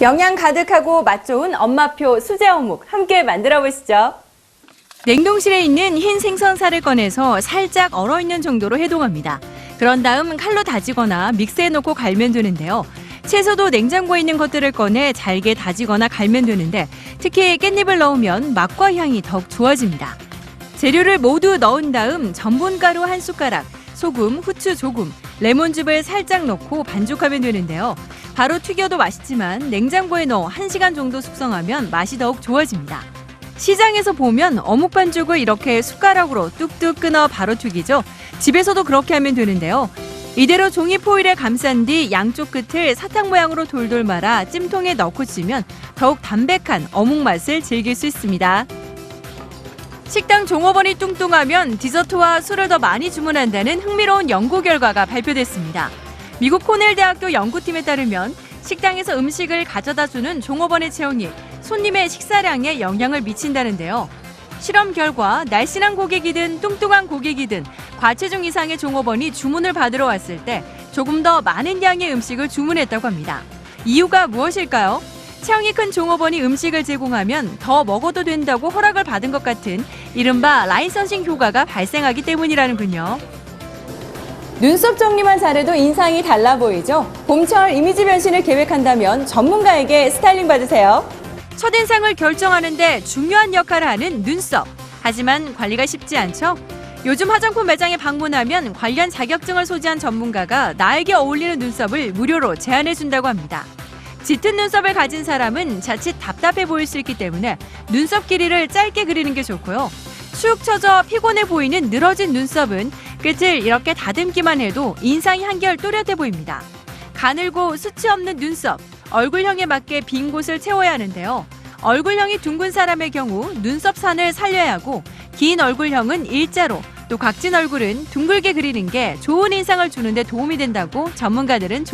영양 가득하고 맛 좋은 엄마표 수제 어묵 함께 만들어 보시죠. 냉동실에 있는 흰 생선살을 꺼내서 살짝 얼어있는 정도로 해동합니다. 그런 다음 칼로 다지거나 믹스해 놓고 갈면 되는데요. 채소도 냉장고에 있는 것들을 꺼내 잘게 다지거나 갈면 되는데 특히 깻잎을 넣으면 맛과 향이 더욱 좋아집니다. 재료를 모두 넣은 다음 전분가루 한 숟가락, 소금, 후추 조금, 레몬즙을 살짝 넣고 반죽하면 되는데요. 바로 튀겨도 맛있지만 냉장고에 넣어 1시간 정도 숙성하면 맛이 더욱 좋아집니다. 시장에서 보면 어묵 반죽을 이렇게 숟가락으로 뚝뚝 끊어 바로 튀기죠. 집에서도 그렇게 하면 되는데요. 이대로 종이 포일에 감싼 뒤 양쪽 끝을 사탕 모양으로 돌돌 말아 찜통에 넣고 찌면 더욱 담백한 어묵 맛을 즐길 수 있습니다. 식당 종업원이 뚱뚱하면 디저트와 술을 더 많이 주문한다는 흥미로운 연구 결과가 발표됐습니다. 미국 코넬 대학교 연구팀에 따르면 식당에서 음식을 가져다 주는 종업원의 체형이 손님의 식사량에 영향을 미친다는데요. 실험 결과 날씬한 고객이든 뚱뚱한 고객이든 과체중 이상의 종업원이 주문을 받으러 왔을 때 조금 더 많은 양의 음식을 주문했다고 합니다. 이유가 무엇일까요? 체형이 큰 종업원이 음식을 제공하면 더 먹어도 된다고 허락을 받은 것 같은 이른바 라이선싱 효과가 발생하기 때문이라는군요. 눈썹 정리만 잘해도 인상이 달라 보이죠? 봄철 이미지 변신을 계획한다면 전문가에게 스타일링 받으세요. 첫인상을 결정하는데 중요한 역할을 하는 눈썹. 하지만 관리가 쉽지 않죠? 요즘 화장품 매장에 방문하면 관련 자격증을 소지한 전문가가 나에게 어울리는 눈썹을 무료로 제안해 준다고 합니다. 짙은 눈썹을 가진 사람은 자칫 답답해 보일 수 있기 때문에 눈썹 길이를 짧게 그리는 게 좋고요. 축 처져 피곤해 보이는 늘어진 눈썹은 끝을 이렇게 다듬기만 해도 인상이 한결 또렷해 보입니다. 가늘고 수치 없는 눈썹, 얼굴형에 맞게 빈 곳을 채워야 하는데요. 얼굴형이 둥근 사람의 경우 눈썹 산을 살려야 하고 긴 얼굴형은 일자로 또 각진 얼굴은 둥글게 그리는 게 좋은 인상을 주는데 도움이 된다고 전문가들은